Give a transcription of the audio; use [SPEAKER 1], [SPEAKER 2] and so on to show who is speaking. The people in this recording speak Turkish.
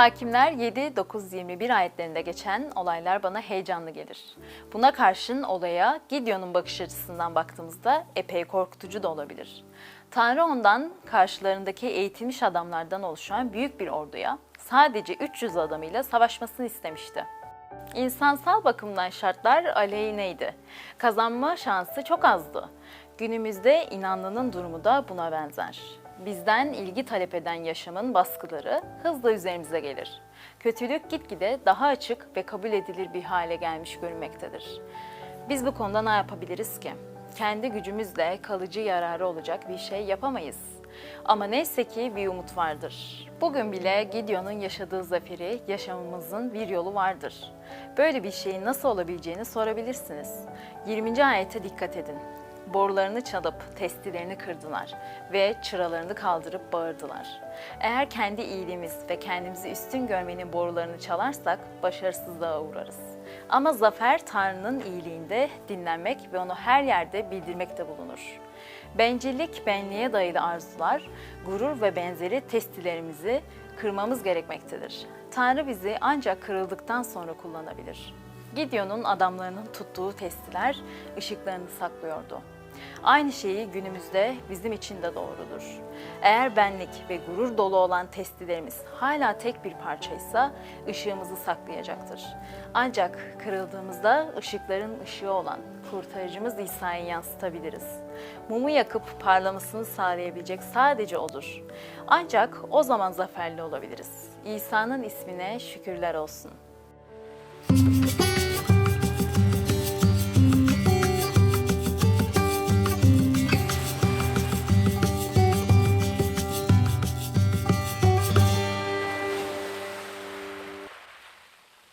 [SPEAKER 1] Hakimler 7-9-21 ayetlerinde geçen olaylar bana heyecanlı gelir. Buna karşın olaya Gideon'un bakış açısından baktığımızda epey korkutucu da olabilir. Tanrı ondan karşılarındaki eğitilmiş adamlardan oluşan büyük bir orduya sadece 300 adamıyla savaşmasını istemişti. İnsansal bakımdan şartlar aleyhineydi. Kazanma şansı çok azdı. Günümüzde inanlının durumu da buna benzer. Bizden ilgi talep eden yaşamın baskıları hızla üzerimize gelir. Kötülük gitgide daha açık ve kabul edilir bir hale gelmiş görünmektedir. Biz bu konuda ne yapabiliriz ki? Kendi gücümüzle kalıcı yararı olacak bir şey yapamayız. Ama neyse ki bir umut vardır. Bugün bile Gideon'un yaşadığı zaferi yaşamımızın bir yolu vardır. Böyle bir şeyin nasıl olabileceğini sorabilirsiniz. 20. ayete dikkat edin. Borularını çalıp testilerini kırdılar ve çıralarını kaldırıp bağırdılar. Eğer kendi iyiliğimiz ve kendimizi üstün görmenin borularını çalarsak başarısızlığa uğrarız. Ama zafer Tanrı'nın iyiliğinde dinlenmek ve onu her yerde bildirmekte bulunur. Bencillik, benliğe dayalı arzular, gurur ve benzeri testilerimizi kırmamız gerekmektedir. Tanrı bizi ancak kırıldıktan sonra kullanabilir. Gideon'un adamlarının tuttuğu testiler ışıklarını saklıyordu. Aynı şeyi günümüzde bizim için de doğrudur. Eğer benlik ve gurur dolu olan testilerimiz hala tek bir parçaysa ışığımızı saklayacaktır. Ancak kırıldığımızda ışıkların ışığı olan kurtarıcımız İsa'yı yansıtabiliriz. Mumu yakıp parlamasını sağlayabilecek sadece odur. Ancak o zaman zaferli olabiliriz. İsa'nın ismine şükürler olsun.